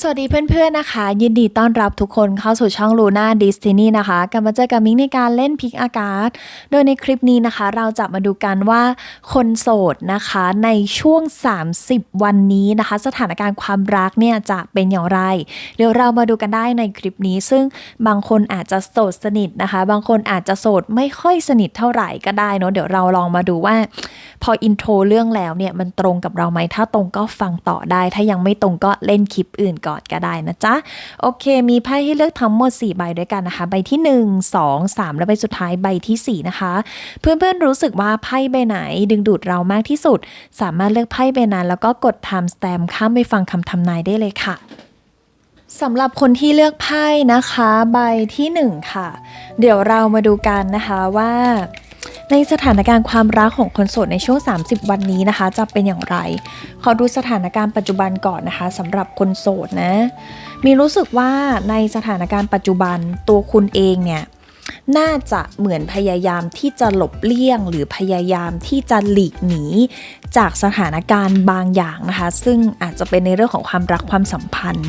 สวัสดีเพื่อนๆนะคะ ยินดีต้อนรับทุกคนเข้าสู่ช่อง Luna Destiny นะคะกลับมาเจอกับมิ้งในการเล่นพิกอากาศ โดยในคลิปนี้นะคะ เราจะมาดูกันว่าคนโสดนะคะในช่วง 30 วันนี้นะคะ สถานการณ์ความรักเนี่ยจะเป็นอย่างไร เดี๋ยวเรามาดูกันได้ในคลิปนี้ ซึ่งบางคนอาจจะโสดสนิทนะคะ บางคนอาจจะโสดไม่ค่อยสนิทเท่าไหร่ก็ได้เนาะเดี๋ยวเราลองมาดูว่า พออินโทรเรื่องแล้วเนี่ยมันตรงกับเราไหมถ้าตรงก็ฟังต่อได้ ถ้ายังไม่ตรงก็เล่นคลิปอื่นก่อนก็ได้นะจ๊ะ โอเค มีไพ่ให้เลือกทั้งหมด 4 ใบด้วยกันนะคะ ใบที่ 1 2 3 และใบสุดท้ายใบทีสี่ 4 นะคะ เพื่อนๆรู้สึกว่าไพ่ใบไหนดึงดูดเรามากที่สุด สามารถเลือกไพ่ใบนั้น แล้วก็กด time stamp ข้ามไปฟังคำทำนายได้เลยค่ะสำหรับคนที่เลือกไพ่นะคะ ใบที่ 1 ค่ะ เดี๋ยวเรามาดูกันนะคะว่า ในสถานการณ์ความรักของคนโสดในช่วง 30 วันนี้นะคะ จะเป็นอย่างไร ขอดูสถานการณ์ปัจจุบันก่อนนะคะสำหรับคนโสดนะ มีรู้สึกว่าในสถานการณ์ปัจจุบันตัวคุณเองเนี่ย น่าจะเหมือนพยายามที่จะหลบเลี่ยง หรือพยายามที่จะหลีกหนี จากสถานการณ์บางอย่างนะคะ ซึ่งอาจจะเป็นในเรื่องของความรักความสัมพันธ์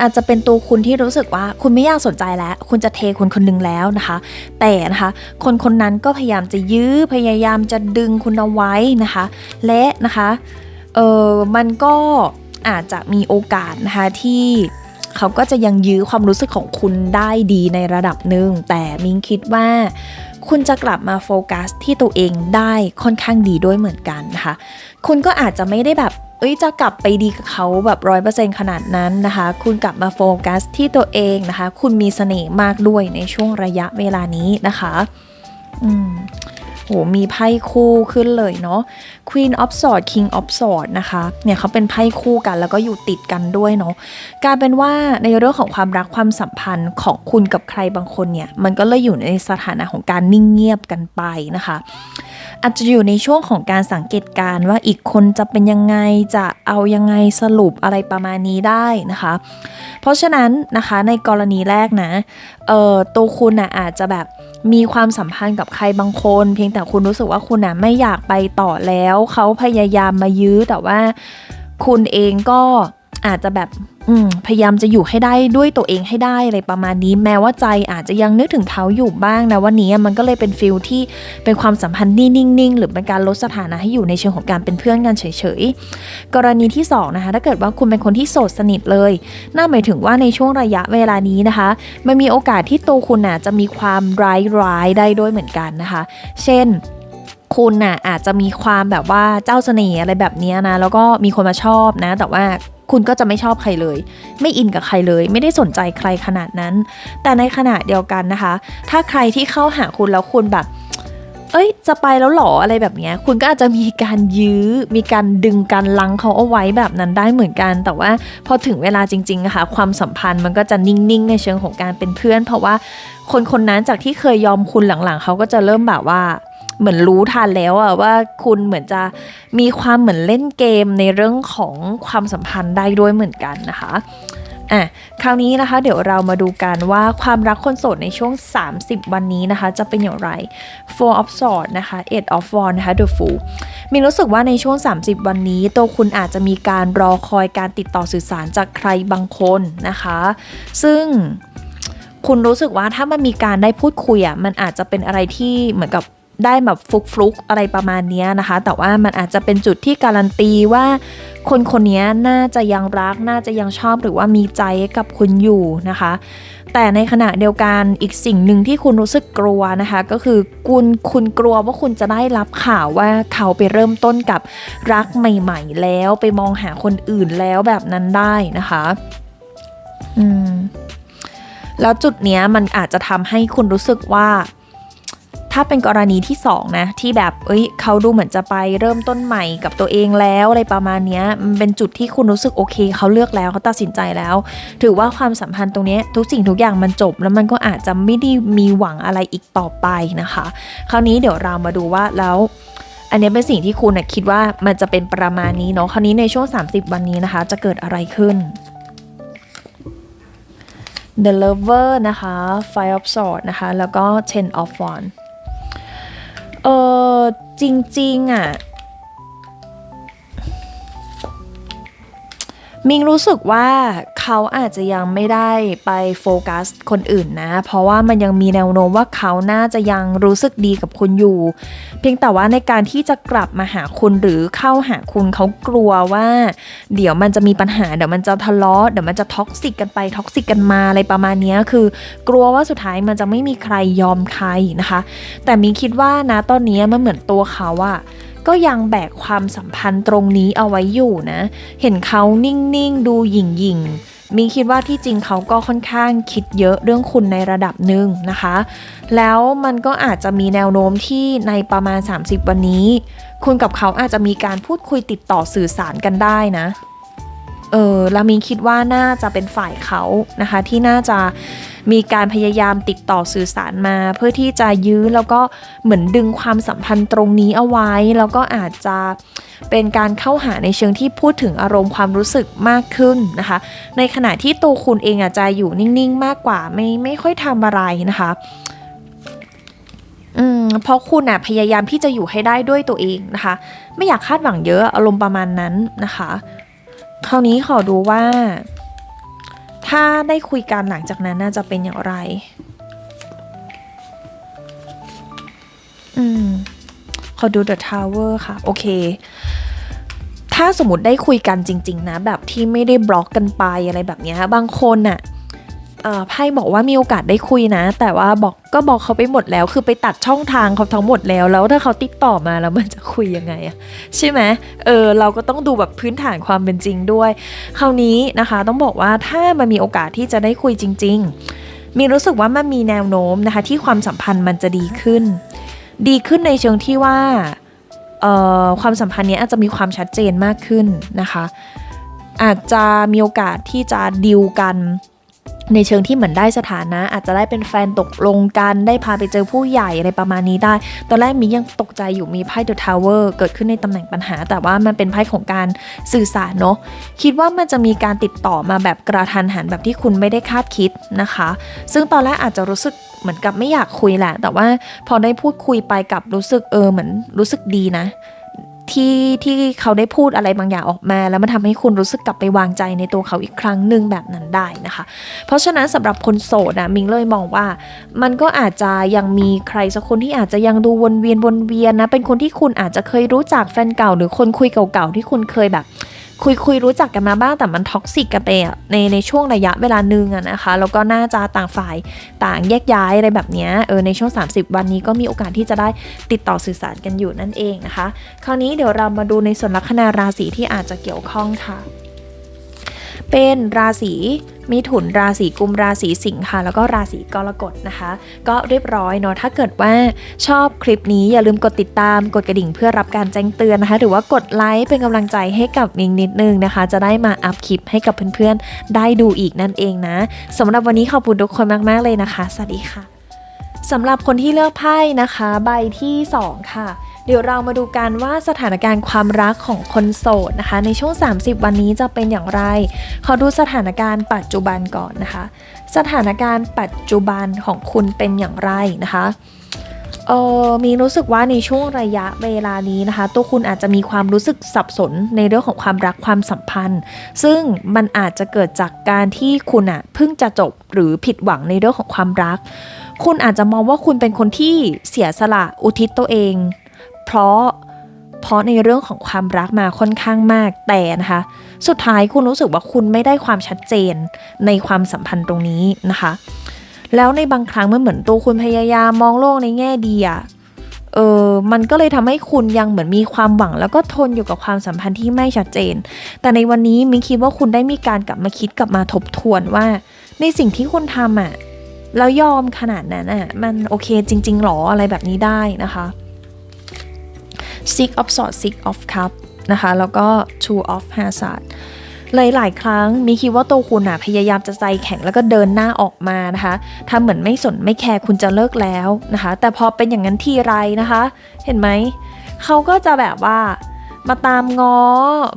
อาจจะเป็นตัวคุณที่รู้สึกว่าคุณไม่อยากสนใจแล้ว คุณจะเทคนคนหนึงแล้วนะคะ แต่นะคะ คนคนนั้นก็พยายามจะยื้อพยายามจะดึงคุณเอาไว้นะคะ และนะคะเออมันก็อาจจะมีโอกาสนะคะที่ เขาก็จะยังยื้อความรู้สึกของคุณได้ดีในระดับหนึ่ง แต่มิ้งคิดว่าคุณจะกลับมาโฟกัสที่ตัวเองได้ค่อนข้างดีด้วยเหมือนกันนะคะ คุณก็อาจจะไม่ได้แบบ เอ้ยจะกลับไปดีกับเขาแบบร้อยเปอร์เซ็นขนาดนั้นนะคะ คุณกลับมาโฟกัสที่ตัวเองนะคะ คุณมีเสน่ห์มากด้วยในช่วงระยะเวลานี้นะคะ อืม มีไพ่คู่ขึ้นเลยเนาะ Queen of Swords King of Swords นะคะ เนี่ยเขาเป็นไพ่คู่กันแล้วก็อยู่ติดกันด้วยเนาะกลายเป็นว่าในเรื่องของความรักความสัมพันธ์ของคุณกับใครบางคนเนี่ย มันก็เลยอยู่ในสถานะของการนิ่งเงียบกันไปนะคะ อาจจะอยู่ในช่วงของการสังเกตการว่าอีกคนจะเป็นยังไงจะเอายังไงสรุปอะไรประมาณนี้ได้นะคะ เพราะฉะนั้นนะคะในกรณีแรกนะเอ่อตัวคุณน่ะอาจจะแบบมีความสัมพันธ์กับใครบางคน เพียงแต่คุณรู้สึกว่าคุณอะไม่อยากไปต่อแล้ว เขาพยายามมายื้อแต่ว่าคุณเองก็อาจจะแบบ พยายามจะอยู่ให้ได้ด้วยตัวเองให้ได้อะไรประมาณนี้ แม้ว่าใจอาจจะยังนึกถึงเขาอยู่บ้างนะวันนี้มันก็เลยเป็นฟิลที่เป็นความสัมพันธ์นิ่งๆหรือเป็นการลดสถานะให้อยู่ในเชิงของการเป็นเพื่อนกันเฉยๆกรณีที่สองนะคะถ้าเกิดว่าคุณเป็นคนที่โสดสนิทเลยน่าหมายถึงว่าในช่วงระยะเวลานี้นะคะมันมีโอกาสที่ตัวคุณน่ะจะมีความร้ายร้ายๆได้ด้วยเหมือนกันนะคะ เช่นคุณน่ะอาจจะมีความแบบว่าเจ้าเสน่ห์อะไรแบบนี้นะแล้วก็มีคนมาชอบนะ แต่ว่า คุณก็จะไม่ชอบใครเลย ไม่อินกับใครเลย ไม่ได้สนใจใครขนาดนั้น แต่ในขณะเดียวกันนะคะ ถ้าใครที่เข้าหาคุณแล้วคุณแบบ เอ้ย จะไปแล้วหรออะไรแบบนี้คุณก็อาจจะมีการยื้อ มีการดึงการลังเขาเอาไว้แบบนั้นได้เหมือนกัน แต่ว่าพอถึงเวลาจริงๆอะค่ะความสัมพันธ์มันก็จะนิ่งๆ ในเชิงของการเป็นเพื่อน เพราะว่าคนคนนั้นจากที่เคยยอมคุณหลังๆเขาก็จะเริ่มแบบว่า เหมือนรู้ทันแล้วอะว่าคุณเหมือนจะมีความเหมือนเล่นเกมในเรื่องของความสัมพันธ์ได้ด้วยเหมือนกันนะคะอะคราวนี้นะคะเดี๋ยวเรามาดูกันว่าความรักคนโสดในช่วง 30 วันนี้นะคะ จะเป็นอย่างไร Four of Swords นะคะ Eight of Wands นะคะ The Fool มีรู้สึกว่าในช่วง 30 วันนี้ ตัวคุณอาจจะมีการรอคอยการติดต่อสื่อสารจากใครบางคนนะคะ ซึ่งคุณรู้สึกว่าถ้ามันมีการได้พูดคุยอะมันอาจจะเป็นอะไรที่เหมือนกับ ได้แบบฟลุกฟลุกๆอะไรประมาณนี้นะคะ แต่ว่ามันอาจจะเป็นจุดที่การันตีว่า คนคนนี้น่าจะยังรัก น่าจะยังชอบหรือว่ามีใจกับคุณอยู่นะคะ แต่ในขณะเดียวกันอีกสิ่งหนึ่งที่คุณรู้สึกกลัวนะคะ ก็คือคุณคุณกลัวว่าคุณจะได้รับข่าวว่าเขาไปเริ่มต้นกับรักใหม่ ๆ แล้วไปมองหาคนอื่นแล้วแบบนั้นได้นะคะ อืมแล้วจุดเนี้ยมันอาจจะทำให้คุณรู้สึกว่า ถ้าเป็นกรณีที่สองนะที่แบบเอ้ยเขาดูเหมือนจะไปเริ่มต้นใหม่กับตัวเองแล้วอะไรประมาณนี้มันเป็นจุดที่คุณรู้สึกโอเคเขาเลือกแล้วเขาตัดสินใจแล้ว ถือว่าความสัมพันธ์ตรงนี้ทุกสิ่งทุกอย่างมันจบ แล้วมันก็อาจจะไม่ได้มีหวังอะไรอีกต่อไปนะคะ คราวนี้เดี๋ยวเรามาดูว่าแล้วอันนี้เป็นสิ่งที่คุณนะคิดว่ามันจะเป็นประมาณนี้เนาะคราวนี้ในช่วง 30 วันนี้นะคะ จะเกิดอะไรขึ้น The Lover นะคะ Five of Swords นะคะ แล้วก็ Ten of Wands เออจริงๆอะ มิงรู้สึกว่าเขาอาจจะยังไม่ได้ไปโฟกัสคนอื่นนะ เพราะว่ามันยังมีแนวโน้มว่าเขาน่าจะยังรู้สึกดีกับคุณอยู่ เพียงแต่ว่าในการที่จะกลับมาหาคุณหรือเข้าหาคุณเขากลัวว่า เดี๋ยวมันจะมีปัญหาเดี๋ยวมันจะทะเลาะเดี๋ยวมันจะท็อกซิกกันไปท็อกซิกกันมาอะไรประมาณนี้คือ กลัวว่าสุดท้ายมันจะไม่มีใครยอมใครนะคะ แต่มิงคิดว่านะตอนนี้มันเหมือนตัวเขาอะ ก็ยังแบกความสัมพันธ์ตรงนี้เอาไว้อยู่นะ เห็นเขานิ่ง ๆ ดูหยิ่ง ๆ มีคิดว่าที่จริงเขาก็ค่อนข้างคิดเยอะเรื่องคุณในระดับหนึ่งนะคะ แล้วมันก็อาจจะมีแนวโน้มที่ในประมาณ 30 วันนี้ คุณกับเขาอาจจะมีการพูดคุยติดต่อสื่อสารกันได้นะ เออล้วมิงคิดว่าน่าจะเป็นฝ่ายเขานะคะ ที่น่าจะมีการพยายามติดต่อสื่อสารมา เพื่อที่จะยื้อแล้วก็เหมือนดึงความสัมพันธ์ตรงนี้เอาไว้ แล้วก็อาจจะเป็นการเข้าหาในเชิงที่พูดถึงอารมณ์ความรู้สึกมากขึ้นนะคะ ในขณะที่ตัวคุณเองอาจจะอยู่นิ่งๆ มากกว่าไม่ไม่ค่อยทำอะไรนะคะอืมเพราะคุณอะพยายามที่จะอยู่ให้ได้ด้วยตัวเองนะคะ ไม่อยากคาดหวังเยอะอารมณ์ประมาณนั้นนะคะ คราวนี้ขอดูว่า ถ้าได้คุยกันหลังจากนั้นน่าจะเป็นอย่างไร อืม ขอดู The Tower ค่ะ โอเค ถ้าสมมติได้คุยกันจริง ๆ นะ แบบที่ไม่ได้บล็อกกันไปอะไรแบบนี้บางคนน่ะเอ่อ ไพ่บอกว่ามีโอกาสได้คุยนะ แต่ว่าบอกก็บอกเขาไปหมดแล้ว คือไปตัดช่องทางเขาทั้งหมดแล้ว แล้วถ้าเขาติดต่อมาแล้วมันจะคุยยังไงอะใช่ไหมเออเราก็ต้องดูแบบพื้นฐานความเป็นจริงด้วย คราวนี้นะคะต้องบอกว่าถ้ามันมีโอกาสที่จะได้คุยจริง ๆ มีรู้สึกว่ามันมีแนวโน้มนะคะที่ความสัมพันธ์มันจะดีขึ้น ดีขึ้นในเชิงที่ว่าออความสัมพันธ์เนี้ยอาจจะมีความชัดเจนมากขึ้นนะคะ อาจจะมีโอกาสที่จะดิวกัน ในเชิงที่เหมือนได้สถานะ อาจจะได้เป็นแฟนตกลงกันได้พาไปเจอผู้ใหญ่อะไรประมาณนี้ได้ ตอนแรกมียังตกใจอยู่มีไพ่ The Tower เกิดขึ้นในตำแหน่งปัญหา แต่ว่ามันเป็นไพ่ของการสื่อสารเนาะคิดว่ามันจะมีการติดต่อมาแบบกระทันหันแบบที่คุณไม่ได้คาดคิดนะคะ ซึ่งตอนแรกอาจจะรู้สึกเหมือนกับไม่อยากคุยแหละ แต่ว่าพอได้พูดคุยไปกับรู้สึกเออเหมือนรู้สึกดีนะ ที่ที่เขาได้พูดอะไรบางอย่างออกมา แล้วมันทำให้คุณรู้สึกกลับไปวางใจในตัวเขาอีกครั้งหนึ่งแบบนั้นได้นะคะ เพราะฉะนั้นสำหรับคนโสดอะมิงเลยมองว่า มันก็อาจจะยังมีใครสักคนที่อาจจะยังดูวนเวียนวนเวียนนะเป็นคนที่คุณอาจจะเคยรู้จักแฟนเก่า หรือคนคุยเก่าๆที่คุณเคยแบบ คุยคุยรู้จักกันมาบ้างแต่มันท็อกซิกกันไปอะในในช่วงระยะเวลาหนึ่งอะนะคะ แล้วก็น่าจะต่างฝ่ายต่างแยกย้ายอะไรแบบนี้เออในช่วง 30 วันนี้ก็มีโอกาสที่จะได้ติดต่อสื่อสารกันอยู่นั่นเองนะคะ คราวนี้เดี๋ยวเรามาดูในส่วนลัคนาราศีที่อาจจะเกี่ยวข้องค่ะ เป็นราศีมิถุนราศีกุมราศีสิงค์ค่ะ แล้วก็ราศีกรกฎนะคะ ก็เรียบร้อยเนาะถ้าเกิดว่าชอบคลิปนี้อย่าลืมกดติดตามกดกระดิ่งเพื่อรับการแจ้งเตือนนะคะ หรือว่ากดไลค์เป็นกำลังใจให้กับมิงนิดนึงนะคะ จะได้มาอัพคลิปให้กับเพื่อนๆ ได้ดูอีกนั่นเองนะสำหรับวันนี้ขอบคุณทุกคนมากๆเลยนะคะสวัสดีค่ะสำหรับคนที่เลือกไพ่นะคะ ใบที่ 2 ค่ะ เดี๋ยวเรามาดูกันว่าสถานการณ์ความรักของคนโสดนะคะ ในช่วง 30 วันนี้จะเป็นอย่างไร ขอดูสถานการณ์ปัจจุบันก่อนนะคะ สถานการณ์ปัจจุบันของคุณเป็นอย่างไรนะคะเออมีรู้สึกว่าในช่วงระยะเวลานี้นะคะ ตัวคุณอาจจะมีความรู้สึกสับสนในเรื่องของความรักความสัมพันธ์ ซึ่งมันอาจจะเกิดจากการที่คุณอะเพิ่งจะจบหรือผิดหวังในเรื่องของความรัก คุณอาจจะมองว่าคุณเป็นคนที่เสียสละอุทิศตัวเอง เพราะเพราะในเรื่องของความรักมาค่อนข้างมากแต่นะคะ สุดท้ายคุณรู้สึกว่าคุณไม่ได้ความชัดเจนในความสัมพันธ์ตรงนี้นะคะ แล้วในบางครั้งมันเหมือนตัวคุณพยายามมองโลกในแง่ดีอะเออมันก็เลยทำให้คุณยังเหมือนมีความหวัง แล้วก็ทนอยู่กับความสัมพันธ์ที่ไม่ชัดเจน แต่ในวันนี้มิคิดว่าคุณได้มีการกลับมาคิดกลับมาทบทวนว่า ในสิ่งที่คุณทำอะแล้วยอมขนาดนั้นอะมันโอเคจริงๆหรออะไรแบบนี้ได้นะคะ Six of Swords Six of Cup นะคะ แล้วก็ Two of Hazard หลาย ๆ ครั้งมีคิดว่าตัวคุณอะพยายามจะใจแข็งแล้วก็เดินหน้าออกมานะคะทำเหมือนไม่สนไม่แคร์คุณจะเลิกแล้วนะคะ แต่พอเป็นอย่างนั้นทีไรนะคะ เห็นไหม เขาก็จะแบบว่ามาตามง้อ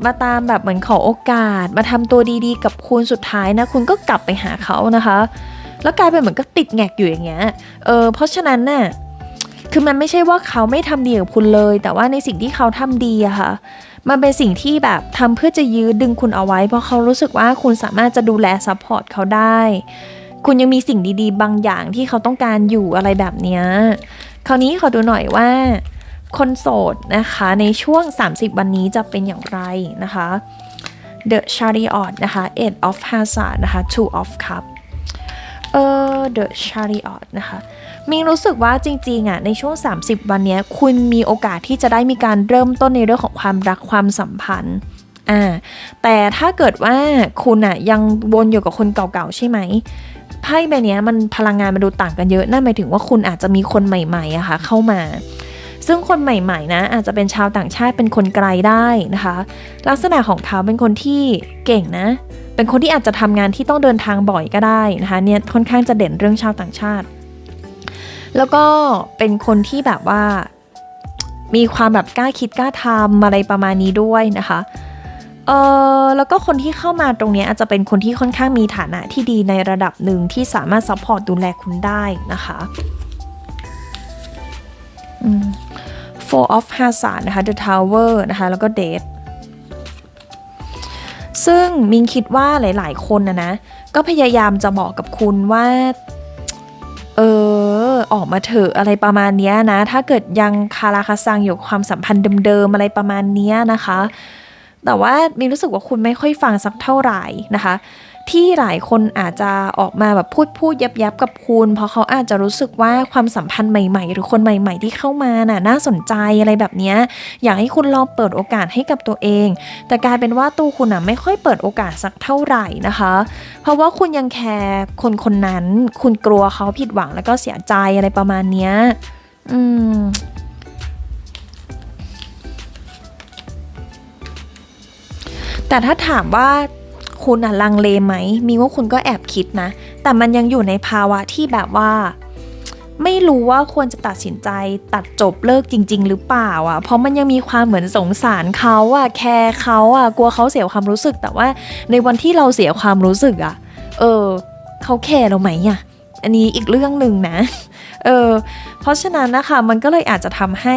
มาตามแบบเหมือนขอโอกาส มาทำตัวดีๆ กับคุณสุดท้ายนะ คุณก็กลับไปหาเขานะคะ แล้วกลายเป็นเหมือนก็ติดแงกอยู่อย่างเงี้ย เออ เพราะฉะนั้นน่ะ คือมันไม่ใช่ว่าเขาไม่ทำดีกับคุณเลย แต่ว่าในสิ่งที่เขาทำดีอะค่ะ มันเป็นสิ่งที่แบบทำเพื่อจะยื้อดึงคุณเอาไว้ เพราะเขารู้สึกว่าคุณสามารถจะดูแลซัพพอร์ตเขาได้ คุณยังมีสิ่งดีๆ บางอย่างที่เขาต้องการอยู่อะไรแบบเนี้ยคราวนี้ขอดูหน่อยว่า คนโสดนะคะในช่วง 30 วันนี้จะเป็นอย่างไรนะคะ The Chariot นะคะ Eight of Hazard นะคะ Two of Cup เออ The Chariot นะคะ มิงรู้สึกว่าจริงๆอะในช่วง 30 วันนี้คุณมีโอกาสที่จะได้มีการเริ่มต้นในเรื่องของความรักความสัมพันธ์อ่าแต่ถ้าเกิดว่าคุณอะยังวนอยู่กับคนเก่าๆใช่ไหมไพ่ใบนี้มันพลังงานมันดูต่างกันเยอะนั่นหมายถึงว่าคุณอาจจะมีคนใหม่ๆอะค่ะเข้ามา ซึ่งคนใหม่ๆนะอาจจะเป็นชาวต่างชาติเป็นคนไกลได้นะคะ ลักษณะของเขาเป็นคนที่เก่งนะ เป็นคนที่อาจจะทำงานที่ต้องเดินทางบ่อยก็ได้นะคะเนี่ยค่อนข้างจะเด่นเรื่องชาวต่างชาติ แล้วก็เป็นคนที่แบบว่า มีความแบบกล้าคิดกล้าทำอะไรประมาณนี้ด้วยนะคะเออแล้วก็คนที่เข้ามาตรงนี้อาจจะเป็นคนที่ค่อนข้างมีฐานะที่ดีในระดับหนึ่งที่สามารถซัพพอร์ตดูแลคุณได้นะคะ Four of Hazard นะคะ The Tower นะคะ แล้วก็ Date ซึ่งมิงคิดว่าหลาย ๆ คนนะนะ ก็พยายามจะบอกกับคุณว่า อออกมาเถอะอะไรประมาณนี้นะ ถ้าเกิดยังคาราคาซังอยู่กับความสัมพันธ์เดิมๆอะไรประมาณนี้นะคะ แต่ว่ามีรู้สึกว่าคุณไม่ค่อยฟังสักเท่าไหร่นะคะ ที่หลายคนอาจจะออกมาแบบพูดพูดยับยับกับคุณ เพราะเขาอาจจะรู้สึกว่าความสัมพันธ์ใหม่ ๆ หรือคนใหม่ ๆ ที่เข้ามาน่ะน่าสนใจอะไรแบบนี้อยากให้คุณลองเปิดโอกาสให้กับตัวเอง แต่กลายเป็นว่าตัวคุณอะไม่ค่อยเปิดโอกาสสักเท่าไหร่นะคะ เพราะว่าคุณยังแคร์คนคนนั้น คุณกลัวเขาผิดหวังแล้วก็เสียใจอะไรประมาณเนี้ยอืมแต่ถ้าถามว่า คุณอะลังเลไหม มีว่าคุณก็แอบคิดนะ แต่มันยังอยู่ในภาวะที่แบบว่า ไม่รู้ว่าควรจะตัดสินใจตัดจบเลิกจริง ๆ หรือเปล่าอะ เพราะมันยังมีความเหมือนสงสารเขาอะ แคร์เขาอะ กลัวเขาเสียความรู้สึก แต่ว่าในวันที่เราเสียความรู้สึกอะ เออ เขาแคร์เราไหมอะ อันนี้อีกเรื่องหนึ่งนะ เออเพราะฉะนั้นนะคะมันก็เลยอาจจะทำให้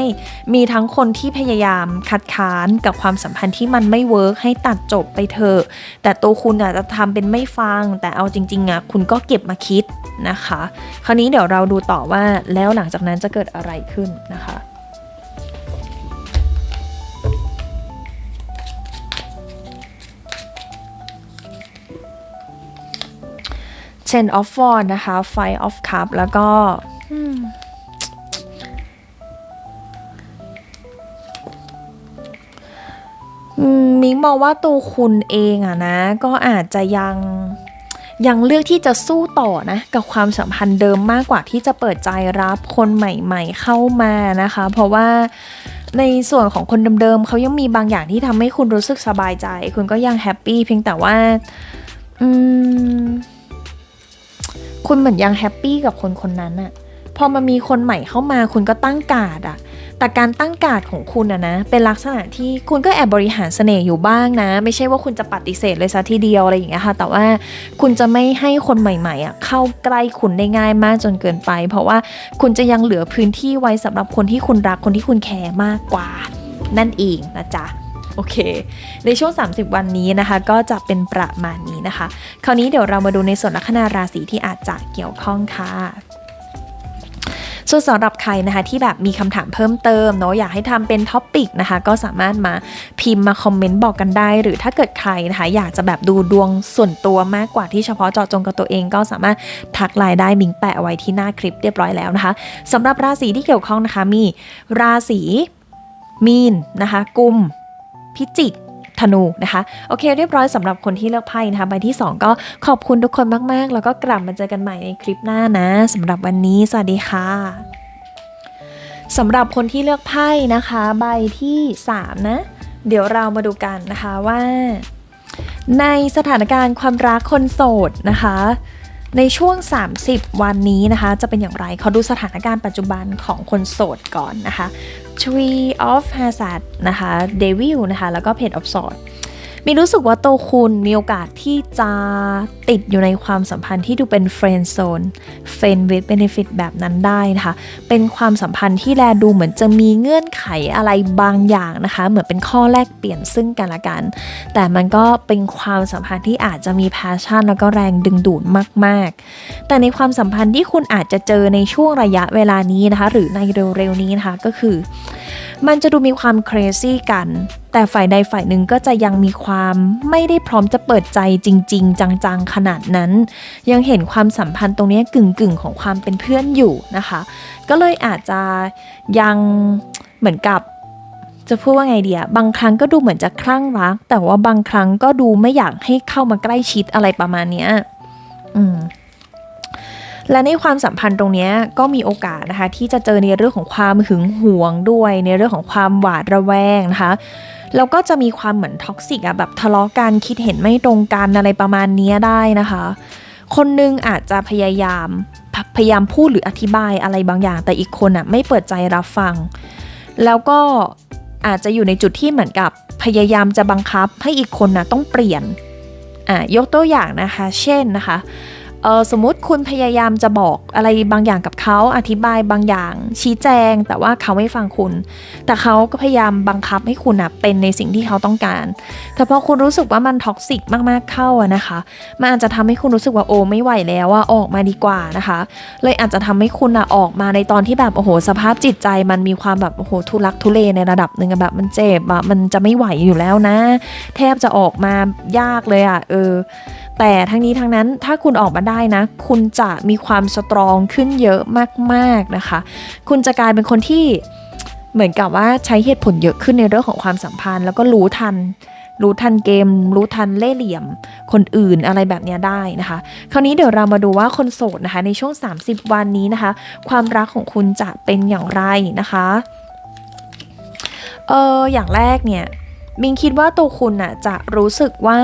มีทั้งคนที่พยายามคัดค้านกับความสัมพันธ์ที่มันไม่เวิร์กให้ตัดจบไปเถอะแต่ตัวคุณอาจจะทำเป็นไม่ฟัง แต่เอาจริงๆอะคุณก็เก็บมาคิดนะคะ คราวนี้เดี๋ยวเราดูต่อว่าแล้วหลังจากนั้นจะเกิดอะไรขึ้นนะคะ Ten of Wands นะคะ Five of Cup แล้วก็ มิงมองว่าตัวคุณเองอะนะ ก็อาจจะยังยังเลือกที่จะสู้ต่อนะกับความสัมพันธ์เดิมมากกว่าที่จะเปิดใจรับคนใหม่ๆเข้ามานะคะ เพราะว่าในส่วนของคนเดิมๆเขายังมีบางอย่างที่ทำให้คุณรู้สึกสบายใจ คุณก็ยังแฮปปี้เพียงแต่ว่าอืมคุณเหมือนยังแฮปปี้กับคนคนนั้นอะ พอมามีคนใหม่เข้ามาคุณก็ตั้งการ์ดอะแต่การตั้งการ์ดของคุณอะนะ เป็นลักษณะที่คุณก็แอบบริหารเสน่ห์อยู่บ้างนะ ไม่ใช่ว่าคุณจะปฏิเสธเลยซะทีเดียวอะไรอย่างเงี้ยค่ะ แต่ว่าคุณจะไม่ให้คนใหม่ๆอะเข้าใกล้คุณได้ง่ายมากจนเกินไป เพราะว่าคุณจะยังเหลือพื้นที่ไว้สำหรับคนที่คุณรักคนที่คุณแคร์มากกว่า นั่นเองนะจ๊ะโอเค ในช่วง 30 วันนี้นะคะ ก็จะเป็นประมาณนี้นะคะ คราวนี้เดี๋ยวเรามาดูในส่วนลัคนาราศีที่อาจจะเกี่ยวข้องค่ะ ส่วนสำหรับใครนะคะที่แบบมีคำถามเพิ่มเติมเนาะอยากให้ทำเป็นท็อปปิกนะคะก็สามารถมาพิมพ์มาคอมเมนต์บอกกันได้ หรือถ้าเกิดใครนะคะอยากจะแบบดูดวงส่วนตัวมากกว่าที่เฉพาะเจาะจงกับตัวเองก็สามารถทักไลน์ได้มิงแปะไว้ที่หน้าคลิปเรียบร้อยแล้วนะคะสำหรับราศีที่เกี่ยวข้องนะคะมีราศีมีนนะคะกุมพิจิก ธนูนะคะโอเค เรียบร้อยสำหรับคนที่เลือกไพ่นะคะใบที่ 2 ก็ขอบคุณทุกคนมาก ๆ แล้วก็กลับมาเจอกันใหม่ในคลิปหน้านะสำหรับวันนี้ สวัสดีค่ะสำหรับคนที่เลือกไพ่นะคะ ใบที่ 3 นะ เดี๋ยวเรามาดูกันนะคะว่า ในสถานการณ์ความรักคนโสดนะคะ ในช่วง 30 วันนี้นะคะ จะเป็นอย่างไรเขาดูสถานการณ์ปัจจุบันของคนโสดก่อนนะคะ Tree of Hazard นะคะ Devil นะคะ แล้วก็ Page of Swords มมีรู้สึกว่าโตคุณมีโอกาสที่จะติดอยู่ในความสัมพันธ์ที่ดูเป็นเฟรน d z โซนเฟรน with benefit แบบนั้นได้นะคะ เป็นความสัมพันธ์ที่แลดูเหมือนจะมีเงื่อนไขอะไรบางอย่างนะคะ เหมือนเป็นข้อแลกเปลี่ยนซึ่งกันและกัน แต่มันก็เป็นความสัมพันธ์ที่อาจจะมี passion แล้วก็แรงดึงดูดมากๆ แต่ในความสัมพันธ์ที่คุณอาจจะเจอในช่วงระยะเวลานี้นะคะ หรือในเร็วๆนี้นะคะก็คือ มันจะดูมีความ crazy กัน แต่ฝ่ายใดฝ่ายหนึ่งก็จะยังมีความไม่ได้พร้อมจะเปิดใจจริง ๆ จังๆ ขนาดนั้น ยังเห็นความสัมพันธ์ตรงนี้กึ่งๆ ของความเป็นเพื่อนอยู่นะคะ ก็เลยอาจจะยังเหมือนกับจะพูดว่าไงเดียบางครั้งก็ดูเหมือนจะคลั่งรัก แต่ว่าบางครั้งก็ดูไม่อยากให้เข้ามาใกล้ชิดอะไรประมาณเนี้ย อืม และในความสัมพันธ์ตรงนี้ก็มีโอกาสนะคะที่จะเจอในเรื่องของความหึงหวงด้วย ในเรื่องของความหวาดระแวงนะคะแล้วก็จะมีความเหมือนท็อกซิกอะแบบทะเลาะกันคิดเห็นไม่ตรงกันอะไรประมาณนี้ได้นะคะ คนหนึงอาจจะพยายามพพยายามพูดหรืออธิบายอะไรบางอย่าง แต่อีกคนอะไม่เปิดใจรับฟัง แล้วก็อาจจะอยู่ในจุดที่เหมือนกับพยายามจะบังคับให้อีกคนนะต้องเปลี่ยนอะยกตัวอย่างนะคะ เช่นนะคะ เออสมมติคุณพยายามจะบอกอะไรบางอย่างกับเขาอธิบายบางอย่างชี้แจง แต่ว่าเขาไม่ฟังคุณ แต่เขาก็พยายามบังคับให้คุณนะเป็นในสิ่งที่เขาต้องการ แต่พอคุณรู้สึกว่ามันท็อกซิกมากๆเข้าอะนะคะมันอาจจะทำให้คุณรู้สึกว่าโอ้ไม่ไหวแล้วอะออกมาดีกว่านะคะ เลยอาจจะทำให้คุณอะออกมาในตอนที่แบบโอ้โหสภาพจิตใจ มันมีความแบบโอ้โหทุลักทุเลในระดับหนึ่งแบบมันเจ็บอะมันจะไม่ไหวอยู่แล้วนะ แทบจะออกมายากเลยอะเออ แต่ทั้งนี้ทั้งนั้นถ้าคุณออกมาได้นะ คุณจะมีความสตรองขึ้นเยอะมากๆนะคะ คุณจะกลายเป็นคนที่เหมือนกับว่าใช้เหตุผลเยอะขึ้นในเรื่องของความสัมพันธ์ แล้วก็รู้ทัน รู้ทันเกม รู้ทันเล่ห์เหลี่ยม คนอื่นอะไรแบบนี้ได้นะคะ คราวนี้เดี๋ยวเรามาดูว่าคนโสดนะคะ ในช่วง 30 วันนี้นะคะ ความรักของคุณจะเป็นอย่างไรนะคะเอออย่างแรกเนี่ยมิงคิดว่าตัวคุณน่ะจะรู้สึกว่า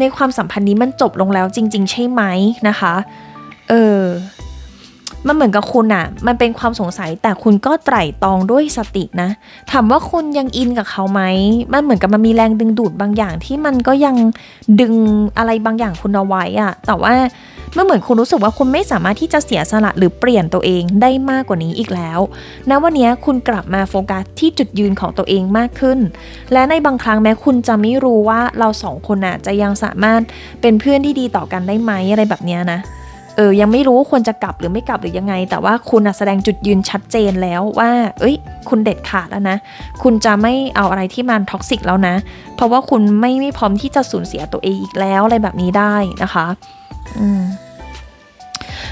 ในความสัมพันธ์นี้มันจบลงแล้วจริง ๆ ใช่ไหมนะคะ เออ มันเหมือนกับคุณอะมันเป็นความสงสัยแต่คุณก็ไตร่ตรองด้วยสตินะ ถามว่าคุณยังอินกับเขาไหม มันเหมือนกับมันมีแรงดึงดูดบางอย่างที่มันก็ยังดึงอะไรบางอย่างคุณเอาไว้อะแต่ว่ามันเหมือนคุณรู้สึกว่าคุณไม่สามารถที่จะเสียสละหรือเปลี่ยนตัวเองได้มากกว่านี้อีกแล้วณวันนี้คุณกลับมาโฟกัสที่จุดยืนของตัวเองมากขึ้น และในบางครั้งแม้คุณจะไม่รู้ว่าเราสองคนน่ะจะยังสามารถเป็นเพื่อนที่ดีต่อกันได้ไหมอะไรแบบนี้นะ เออยังไม่รู้ว่าควรจะกลับหรือไม่กลับหรือยังไง แต่ว่าคุณน่ะแสดงจุดยืนชัดเจนแล้วว่า เอ้ย คุณเด็ดขาดแล้วนะ คุณจะไม่เอาอะไรที่มันท็อกซิกแล้วนะ เพราะว่าคุณไม่ไม่พร้อมที่จะสูญเสียตัวเองอีกแล้วอะไรแบบนี้ได้นะคะอืม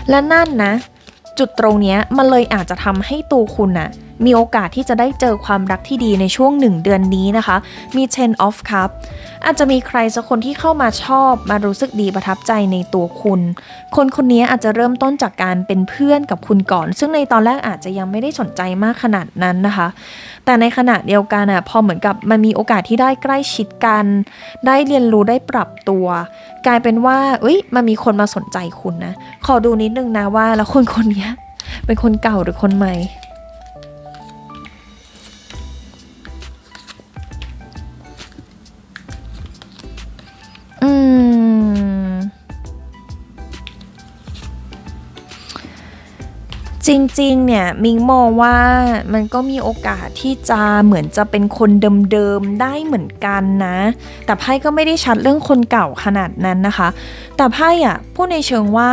และนั่นนะ จุดตรงเนี้ยมันเลยอาจจะทำให้ตัวคุณน่ะมีโอกาสที่จะได้เจอความรักที่ดีในช่วงหนึ่งเดือนนี้นะคะ มี Ten of Cup อาจจะมีใครสักคนที่เข้ามาชอบ มารู้สึกดีประทับใจในตัวคุณ คนคนนี้อาจจะเริ่มต้นจากการเป็นเพื่อนกับคุณก่อน ซึ่งในตอนแรกอาจจะยังไม่ได้สนใจมากขนาดนั้นนะคะ แต่ในขณะเดียวกันอะพอเหมือนกับมันมีโอกาสที่ได้ใกล้ชิดกัน ได้เรียนรู้ได้ปรับตัว กลายเป็นว่าเอ้ยมันมีคนมาสนใจคุณนะขอดูนิดนึงนะว่าแล้วคนคนนี้เป็นคนเก่าหรือคนใหม่ อืม จริงๆ เนี่ย มิงมองว่ามันก็มีโอกาสที่จะเหมือนจะเป็นคนเดิมๆ ได้เหมือนกันนะ แต่ไพ่ก็ไม่ได้ชัดเรื่องคนเก่าขนาดนั้นนะคะ แต่ไพ่อะพูดในเชิงว่า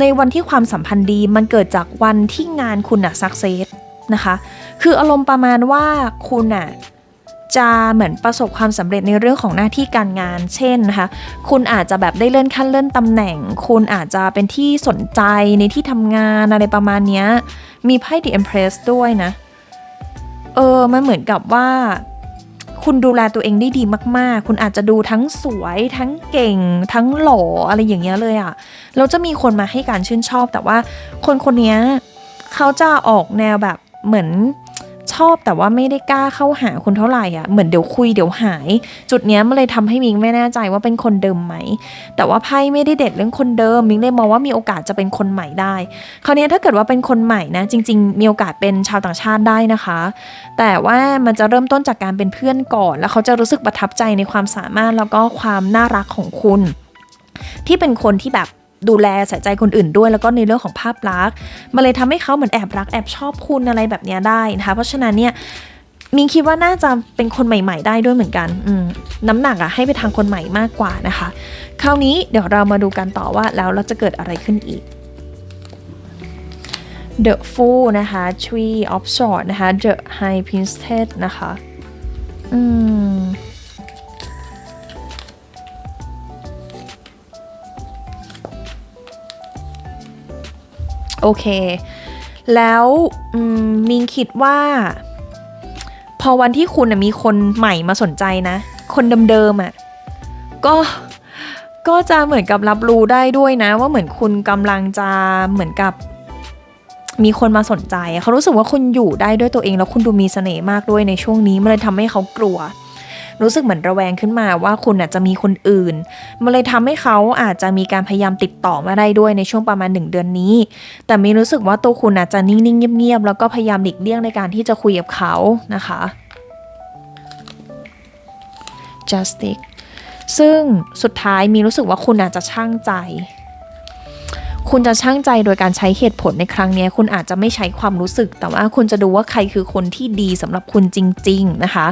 ในวันที่ความสัมพันธ์ดีมันเกิดจากวันที่งานคุณอะสักเซสนะคะ คืออารมณ์ประมาณว่าคุณอะ จะเหมือนประสบความสำเร็จในเรื่องของหน้าที่การงาน เช่นนะคะคุณอาจจะแบบได้เลื่อนขั้นเลื่อนตำแหน่ง คุณอาจจะเป็นที่สนใจในที่ทำงานอะไรประมาณนี้มีไพ่ The Empress ด้วยนะ เออ มันเหมือนกับว่า คุณดูแลตัวเองได้ดีมาก ๆ คุณอาจจะดูทั้งสวย ทั้งเก่ง ทั้งหล่ออะไรอย่างเงี้ยเลยอะ่ะแล้วจะมีคนมาให้การชื่นชอบ แต่ว่าคนคนนี้เขาจะออกแนวแบบเหมือน ชอบแต่ว่าไม่ได้กล้าเข้าหาคุณเท่าไหร่อะเหมือนเดี๋ยวคุยเดี๋ยวหาย จุดเนี้ยมันเลยทำให้มิงไม่แน่ใจว่าเป็นคนเดิมไหม แต่ว่าไพ่ไม่ได้เด็ดเรื่องคนเดิม มิงเลยมองว่ามีโอกาสจะเป็นคนใหม่ได้ คราวนี้ถ้าเกิดว่าเป็นคนใหม่นะ จริง ๆ มีโอกาสเป็นชาวต่างชาติได้นะคะ แต่ว่ามันจะเริ่มต้นจากการเป็นเพื่อนก่อน แล้วเขาจะรู้สึกประทับใจในความสามารถแล้วก็ความน่ารักของคุณ ที่เป็นคนที่แบบ ดูแลใส่ใจคนอื่นด้วย แล้วก็ในเรื่องของภาพลักษณ์มันเลยทำให้เขาเหมือนแอบรักแอบชอบคุณอะไรแบบนี้ได้นะคะเพราะฉะนั้นเนี่ยมิงคิดว่าน่าจะเป็นคนใหม่ ๆ ได้ด้วยเหมือนกันอืน้ำหนักอะให้ไปทางคนใหม่มากกว่านะคะ คราวนี้เดี๋ยวเรามาดูกันต่อว่าแล้วเราจะเกิดอะไรขึ้นอีก The Fool นะคะ Tree of Swords นะคะ The High Priestess นะคะ อืม โอเค แล้วมิงคิดว่า พอวันที่คุณมีคนใหม่มาสนใจนะ คนเดิมๆอะก็ก็จะเหมือนกับรับรู้ได้ด้วยนะ ว่าเหมือนคุณกำลังจะเหมือนกับ มีคนมาสนใจ เขารู้สึกว่าคุณอยู่ได้ด้วยตัวเองแล้วคุณดูมีเสน่ห์มากด้วยในช่วงนี้มันเลยทำให้เขากลัว รู้สึกเหมือนระแวงขึ้นมาว่าคุณอาจจะมีคนอื่น มันเลยทำให้เขาอาจจะมีการพยายามติดต่อมาได้ด้วยในช่วงประมาณหนึ่งเดือนนี้ แต่มีรู้สึกว่าตัวคุณอาจจะนิ่งๆเงียบๆแล้วก็พยายามหลีกเลี่ยงในการที่จะคุยกับเขานะคะ justice ซึ่งสุดท้ายมีรู้สึกว่าคุณอาจจะช่างใจ คุณจะช่างใจโดยการใช้เหตุผลในครั้งนี้ คุณอาจจะไม่ใช้ความรู้สึก แต่ว่าคุณจะดูว่าใครคือคนที่ดีสำหรับคุณจริง ๆ นะคะ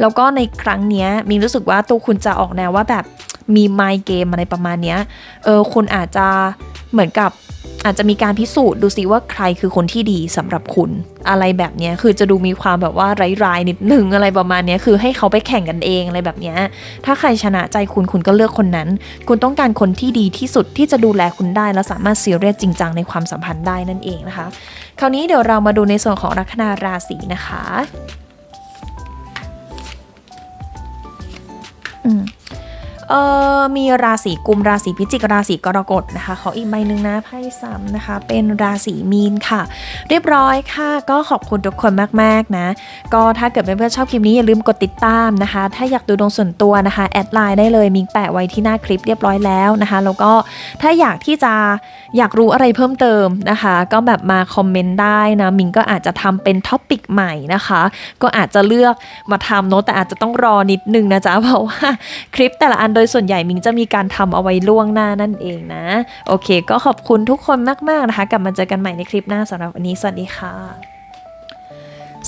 แล้วก็ในครั้งนี้มีรู้สึกว่าตัวคุณจะออกแนวว่าแบบมีไมเกมอะไรประมาณนี้เออคุณอาจจะเหมือนกับ อาจจะมีการพิสูจน์ดูสิว่าใครคือคนที่ดีสำหรับคุณ อะไรแบบเนี้ยคือจะดูมีความแบบว่าร้ายๆนิดนึงอะไรประมาณเนี้ยคือให้เขาไปแข่งกันเองอะไรแบบเนี้ยถ้าใครชนะใจคุณคุณก็เลือกคนนั้น คุณต้องการคนที่ดีที่สุดที่จะดูแลคุณได้ และสามารถซีเรียสจริงจังในความสัมพันธ์ได้นั่นเองนะคะ คราวนี้เดี๋ยวเรามาดูในส่วนของลัคนาราศีนะคะ อืม เอ่อมีราศีกุมราศีพิจิกราศีกรกฎนะคะขออีกใบหนึ่งนะไพ่ซ้ำนะคะ เป็นราศีมีนค่ะ เรียบร้อยค่ะ ก็ขอบคุณทุกคนมากๆนะ ก็ถ้าเกิดเพื่อนๆชอบคลิปนี้อย่าลืมกดติดตามนะคะ ถ้าอยากดูดวงส่วนตัวนะคะแอดไลน์ได้เลยมิงแปะไว้ที่หน้าคลิปเรียบร้อยแล้วนะคะ แล้วก็ถ้าอยากที่จะอยากรู้อะไรเพิ่มเติมนะคะ ก็แบบมาคอมเมนต์ได้นะมิงก็อาจจะทำเป็นท็อปิกใหม่นะคะ ก็อาจจะเลือกมาทำเนอะแต่อาจจะต้องรอนิดนึงนะจ๊ะเพราะว่าคลิปแต่ละอันโดยส่วนใหญ่มิงจะมีการทำเอาไว้ล่วงหน้านั่นเองนะ โอเค ก็ขอบคุณทุกคนมากๆนะคะกลับมาเจอกันใหม่ในคลิปหน้าสำหรับวันนี้สวัสดีค่ะ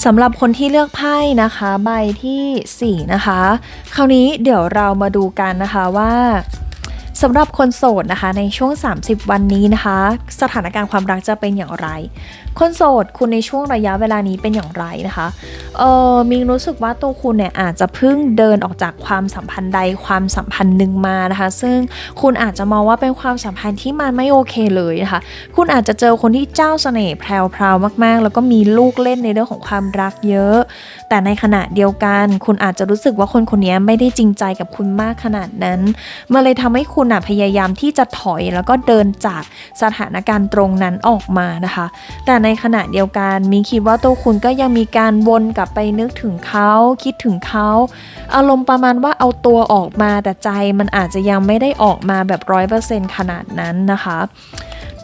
สำหรับคนที่เลือกไพ่นะคะ ใบทีสี่4 นะคะ คราวนี้เดี๋ยวเรามาดูกันนะคะว่าสำหรับคนโสดนะคะในช่วง 30 วันนี้นะคะ สถานการณ์ความรักจะเป็นอย่างไร คนโสดคุณในช่วงระยะเวลานี้เป็นอย่างไรนะคะเออมิงรู้สึกว่าตัวคุณเนี่ยอาจจะเพิ่งเดินออกจากความสัมพันธ์ใดความสัมพันธ์หนึ่งมานะคะ ซึ่งคุณอาจจะมองว่าเป็นความสัมพันธ์ที่มันไม่โอเคเลยนะคะ คุณอาจจะเจอคนที่เจ้าเสน่ห์แพรวๆมาก ๆ แล้วก็มีลูกเล่นในเรื่องของความรักเยอะ แต่ในขณะเดียวกันคุณอาจจะรู้สึกว่าคนคนนี้ไม่ได้จริงใจกับคุณมากขนาดนั้นมันเลยทำให้คุณอะพยายามที่จะถอยแล้วก็เดินจากสถานการณ์ตรงนั้นออกมานะคะ แต่ในขณะเดียวกันมีคิดว่าตัวคุณก็ยังมีการวนกลับไปนึกถึงเขาคิดถึงเขา อารมณ์ประมาณว่าเอาตัวออกมาแต่ใจมันอาจจะยังไม่ได้ออกมาแบบร้อยเปอร์เซ็นต์ขนาดนั้นนะคะ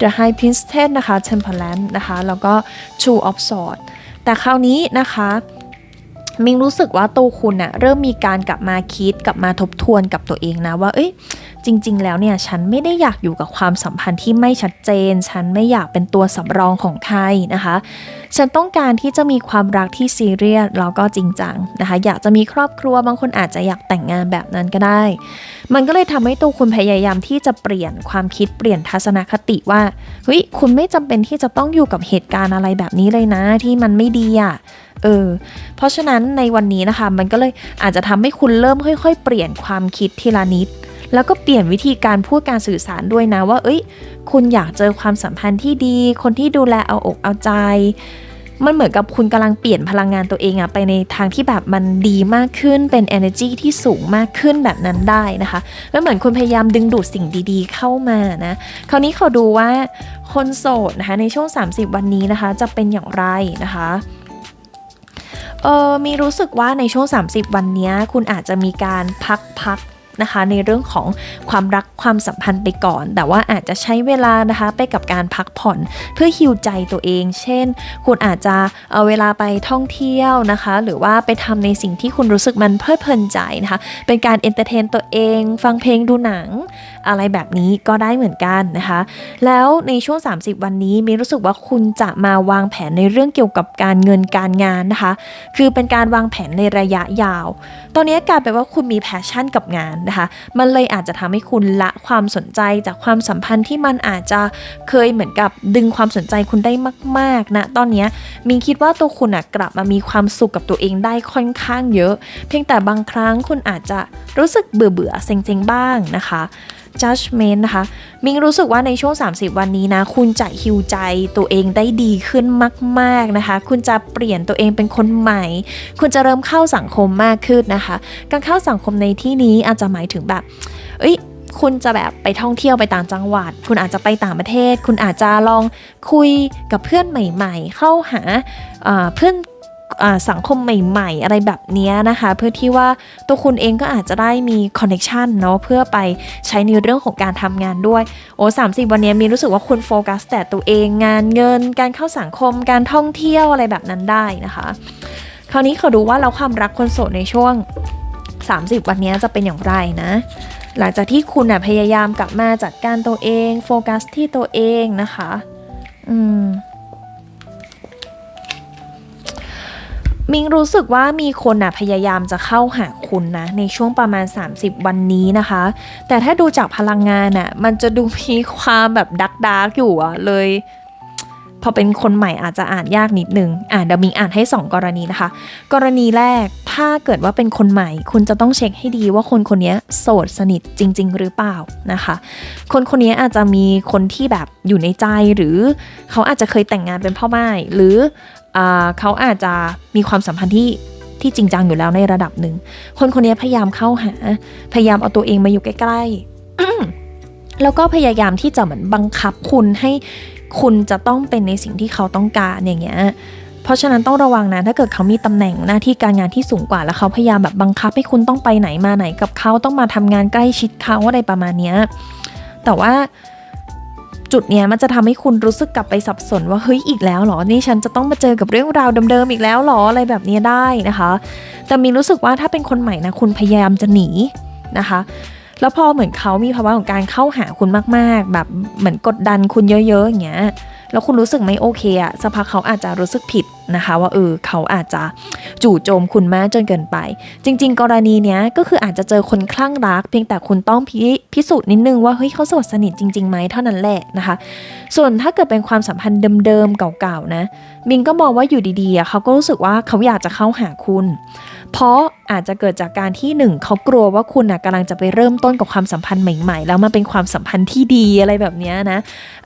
The High Priestess นะคะ Temperance นะคะ แล้วก็ Two of Swords แต่คราวนี้นะคะ มิงรู้สึกว่าตัวคุณอะเริ่มมีการกลับมาคิดกลับมาทบทวนกับตัวเองนะว่า เอ้ยจริง ๆ แล้วเนี่ยฉันไม่ได้อยากอยู่กับความสัมพันธ์ที่ไม่ชัดเจน ฉันไม่อยากเป็นตัวสำรองของใครนะคะ ฉันต้องการที่จะมีความรักที่ซีเรียสแล้วก็จริงจังนะคะ อยากจะมีครอบครัวบางคนอาจจะอยากแต่งงานแบบนั้นก็ได้ มันก็เลยทำให้ตัวคุณพยายามที่จะเปลี่ยนความคิดเปลี่ยนทัศนคติว่าเฮ้ยคุณไม่จำเป็นที่จะต้องอยู่กับเหตุการณ์อะไรแบบนี้เลยนะ ที่มันไม่ดีอะ่ะ เออ เพราะฉะนั้นในวันนี้นะคะ มันก็เลยอาจจะทำให้คุณเริ่มค่อย ๆ เปลี่ยนความคิดทีละนิด แล้วก็เปลี่ยนวิธีการพูดการสื่อสารด้วยนะว่า เอ้ย คุณอยากเจอความสัมพันธ์ที่ดี คนที่ดูแลเอาอกเอาใจ มันเหมือนกับคุณกำลังเปลี่ยนพลังงานตัวเองอะไปในทางที่แบบมันดีมากขึ้นเป็น energy ที่สูงมากขึ้นแบบนั้นได้นะคะมันเหมือนคุณพยายามดึงดูดสิ่งดีๆ เข้ามานะ คราวนี้ขอดูว่าคนโสดนะคะในช่วง 30 วันนี้นะคะ จะเป็นอย่างไรนะคะ เออมีรู้สึกว่าในช่วง 30 วันนี้คุณอาจจะมีการพักพัก นะคะ ในเรื่องของความรักความสัมพันธ์ไปก่อน แต่ว่าอาจจะใช้เวลานะคะไปกับการพักผ่อนเพื่อฮิวใจตัวเอง เช่น คุณอาจจะเอาเวลาไปท่องเที่ยวนะคะ หรือว่าไปทำในสิ่งที่คุณรู้สึกมันเพลิดเพลินใจนะคะ เป็นการเอนเตอร์เทนตัวเอง ฟังเพลงดูหนัง อะไรแบบนี้ก็ได้เหมือนกันนะคะ แล้วในช่วง 30 วันนี้มีรู้สึกว่าคุณจะมาวางแผนในเรื่องเกี่ยวกับการเงินการงานนะคะ คือเป็นการวางแผนในระยะยาว ตอนนี้กลายเป็นว่าคุณมีแพชชั่นกับงานนะคะ มันเลยอาจจะทำให้คุณละความสนใจจากความสัมพันธ์ที่มันอาจจะเคยเหมือนกับดึงความสนใจคุณได้มากๆนะตอนนี้มินคิดว่าตัวคุณอะกลับมามีความสุขกับตัวเองได้ค่อนข้างเยอะ เพียงแต่บางครั้งคุณอาจจะรู้สึกเบื่อเบื่อเซ็งๆบ้างนะคะ judgment นะคะ มิงรู้สึกว่าในช่วง 30 วันนี้นะ คุณจะฮิวใจตัวเองได้ดีขึ้นมาก ๆนะคะ คุณจะเปลี่ยนตัวเองเป็นคนใหม่ คุณจะเริ่มเข้าสังคมมากขึ้นนะคะ การเข้าสังคมในที่นี้อาจจะหมายถึงแบบ เอ้ยคุณจะแบบไปท่องเที่ยวไปต่างจังหวัด คุณอาจจะไปต่างประเทศ คุณอาจจะลองคุยกับเพื่อนใหม่ ๆ เข้าหาเพื่อน สังคมใหม่ ๆ อะไรแบบนี้นะคะ เพื่อที่ว่าตัวคุณเองก็อาจจะได้มีคอนเน c t ชันเนาะเพื่อไปใช้ในเรื่องของการทำงานด้วย โอ้สามสิบวันนี้มีรู้สึกว่าคุณโฟกัสแต่ตัวเองงานเงิน การเข้าสังคมการท่องเที่ยวอะไรแบบนั้นได้นะคะ คราวนี้ขอดูว่าแล้วความรักคนโสดในช่วง 30 วันนี้จะเป็นอย่างไรนะหลังจากที่คุณน่ะพยายามกลับมาจัดการตัวเอง โฟกัสที่ตัวเองนะคะ อืม มิงรู้สึกว่ามีคนนะพยายามจะเข้าหาคุณนะ ในช่วงประมาณ 30 วันนี้นะคะ แต่ถ้าดูจากพลังงานน่ะมันจะดูมีความแบบดักดักอยู่อะเลย พอเป็นคนใหม่อาจจะอ่านยากนิดนึง อ่าเดี๋ยวมิงอ่านให้ 2 กรณีนะคะ กรณีแรกถ้าเกิดว่าเป็นคนใหม่ คุณจะต้องเช็คให้ดีว่าคนคนนี้โสดสนิทจริง ๆ หรือเปล่านะคะ คนคนนี้อาจจะมีคนที่แบบอยู่ในใจหรือเขาอาจจะเคยแต่งงานเป็นพ่อไม้หรือ เขาอาจจะมีความสัมพันธ์ที่ที่จริงจังอยู่แล้วในระดับหนึ่ง คนคนนี้พยายามเข้าหา พยายามเอาตัวเองมาอยู่ใกล้ๆ แล้วก็พยายามที่จะเหมือนบังคับคุณให้คุณจะต้องเป็นในสิ่งที่เขาต้องการอย่างเงี้ย เพราะฉะนั้นต้องระวังนะถ้าเกิดเขามีตำแหน่งหน้าที่การงานที่สูงกว่าแล้วเขาพยายามแบบบังคับให้คุณต้องไปไหนมาไหนกับเขาต้องมาทำงานใกล้ชิดเขาอะไรประมาณเนี้ย แต่ว่า จุดเนี้ยมันจะทำให้คุณรู้สึกกลับไปสับสนว่าเฮ้ยอีกแล้วเหรอ นี่ฉันจะต้องมาเจอกับเรื่องราวเดิมๆอีกแล้วเหรออะไรแบบนี้ได้นะคะ แต่มีรู้สึกว่าถ้าเป็นคนใหม่นะคุณพยายามจะหนีนะคะแล้วพอเหมือนเขามีภาวะของการเข้าหาคุณมาก ๆ แบบเหมือนกดดันคุณเยอะ ๆ อย่างเงี้ย แล้วคุณรู้สึกไม่โอเคอะสักพักเขาอาจจะรู้สึกผิดนะคะ ว่าเออเขาอาจจะจู่โจมคุณมากจนเกินไป จริง ๆ กรณีเนี้ยก็คืออาจจะเจอคนคลั่งรัก เพียงแต่คุณต้องพิพิสูจน์นิดนึงว่าเฮ้ยเขาสดสนิทจริงๆไหมเท่านั้นแหละนะคะ ส่วนถ้าเกิดเป็นความสัมพันธ์เดิมๆเก่าๆนะมิงก็มองว่าอยู่ดีๆเขาก็รู้สึกว่าเขาอยากจะเข้าหาคุณ เพราะอาจจะเกิดจากการที่หนึ่งเขากลัวว่าคุณนะกำลังจะไปเริ่มต้นกับความสัมพันธ์ใหม่ๆ แล้วมันเป็นความสัมพันธ์ที่ดีอะไรแบบนี้นะ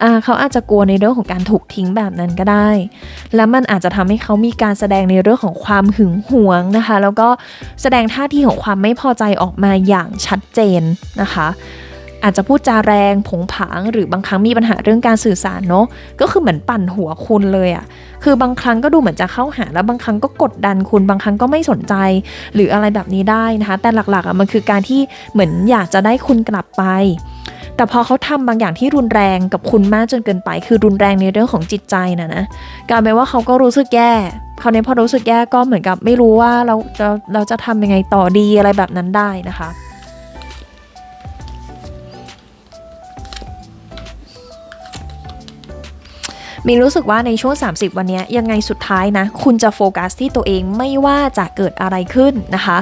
ะเขาอาจจะกลัวในเรื่องของการถูกทิ้งแบบนั้นก็ได้ แล้วมันอาจจะทำให้เขามีการแสดงในเรื่องของความหึงหวงนะคะ แล้วก็แสดงท่าทีของความไม่พอใจออกมาอย่างชัดเจนนะคะ อาจจะพูดจาแรงผงผางหรือบางครั้งมีปัญหาเรื่องการสื่อสารเนาะก็คือเหมือนปั่นหัวคุณเลยอะคือบางครั้งก็ดูเหมือนจะเข้าหาแล้วบางครั้งก็กดดันคุณบางครั้งก็ไม่สนใจ หรืออะไรแบบนี้ได้นะคะ แต่หลักๆอะมันคือการที่เหมือนอยากจะได้คุณกลับไปแต่พอเขาทำบางอย่างที่รุนแรงกับคุณมากจนเกินไป คือรุนแรงในเรื่องของจิตใจนะนะกลายเป็นว่าเขาก็รู้สึกแย่คราวนี้พอรู้สึกแย่ก็เหมือนกับไม่รู้ว่าเราจะเราจะทำยังไงต่อดีอะไรแบบนั้นได้นะคะ มีรู้สึกว่าในช่วง 30 วันนี้ยังไงสุดท้ายนะ คุณจะโฟกัสที่ตัวเองไม่ว่าจะเกิดอะไรขึ้นนะคะ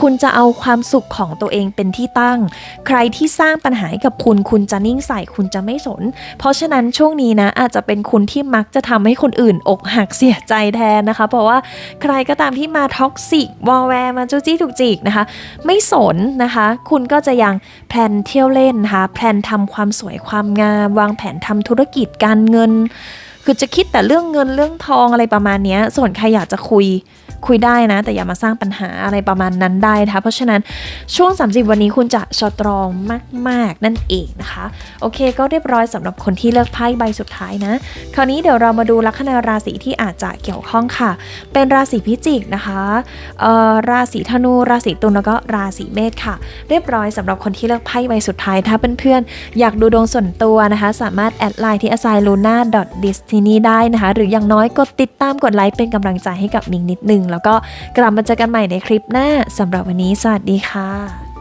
คุณจะเอาความสุขของตัวเองเป็นที่ตั้ง ใครที่สร้างปัญหาให้กับคุณ คุณจะนิ่งใส่คุณจะไม่สน เพราะฉะนั้นช่วงนี้นะอาจจะเป็นคุณที่มักจะทำให้คนอื่นอกหักเสียใจแทนนะคะ เพราะว่าใครก็ตามที่มาท็อกซิกวอลแวร์มาจู้จี้ถูกจิกนะคะ ไม่สนนะคะ คุณก็จะยังแพลนเที่ยวเล่นนะคะแพลนทำความสวยความงาม วางแผนทำธุรกิจการเงิน คือจะคิดแต่เรื่องเงินเรื่องทองอะไรประมาณนี้ส่วนใครอยากจะคุย คุยได้นะ แต่อย่ามาสร้างปัญหาอะไรประมาณนั้นได้นะคะเพราะฉะนั้นช่วง 30 วันนี้คุณจะสตรองมาก ๆ นั่นเองนะคะ โอเค ก็เรียบร้อยสำหรับคนที่เลือกไพ่ใบสุดท้ายนะ คราวนี้เดี๋ยวเรามาดูลัคนาราศีที่อาจจะเกี่ยวข้องค่ะ เป็นราศีพิจิกนะคะเอ่อราศีธนูราศีตุลแล้วก็ราศีเมษค่ะ เรียบร้อยสำหรับคนที่เลือกไพ่ใบสุดท้ายถ้าเพื่อนๆอยากดูดวงส่วนตัวนะคะ สามารถแอดไลน์ที่ a s i l u n a d i s t i n y ได้นะคะ หรืออย่างน้อยกดติดตามกดไลค์เป็นกำลังใจให้กับมิงนิดนึงแล้วก็กลับมาเจอกันใหม่ในคลิปหน้าสำหรับวันนี้ สวัสดีค่ะ